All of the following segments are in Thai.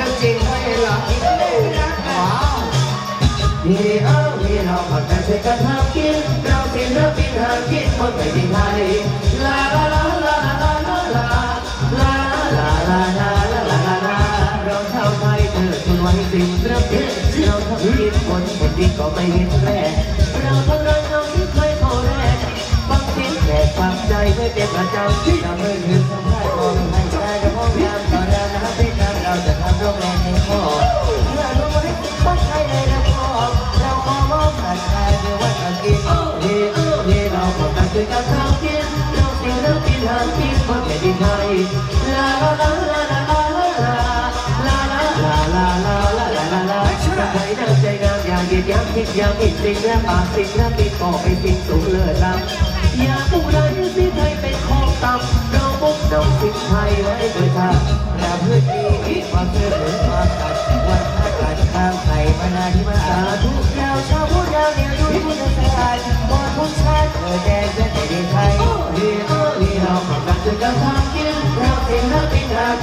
รื่องจริงให้หลักว้าวพี่เอ้าพี่เราผัดกันช่วยกันทำกินเราศิลปินหากินบนแผ่นดินไทยลาลาลาลาลาลาลาลาลาลาลาลาลาลาลาเราชาวไทยเถิดคุณไว้สิ่งเริ่มเย็นเราทำกินบนแผ่นดินก็ไม่เห็นแร่เราทำงานเราที่เคยโทรแรกฟังเสียงแขกฟังใจไม่เป็นประเจำที่เราไม่ลืมำกินบนแผ่นดินไทยลาลาลาลาลาลาลาลาลาลาลาลาลาลาลาจะใครน้ำใจงามอย่างเดียดย้ำคิดย้ำอีกสิ่งและปากสิ่งและปีกอไปสิ่งสูงเลิศล้ำอย่าผู้ใดที่ไทยเป็นของต่ำเราบุกน้องสิ่งไทยไว้เพื่อชาติเราเพื่อดีมีความเชื่อถือความตัดวันพระการข้ามไทยมานาที่มาสาธุ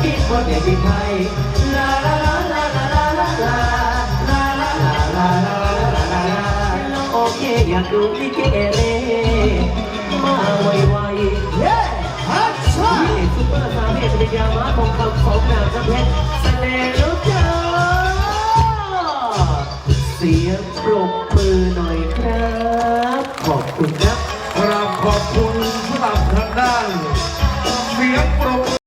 คิดว่าเด็กไทยลาลาลาลาลาลาลาลาลาลาลาลาลาลาลาลาโอเคอยากดูลิเกเรมาไวไวเฮ้ฮัลช่าซุปเปอร์สาวเมธยามาของคำของนางน้ำเพชรแสดงแล้วจ้าเสียงปรบมือหน่อยครับ ขอบคุณครับ กราบขอบคุณสำหรับทางด้านเสียงปรบ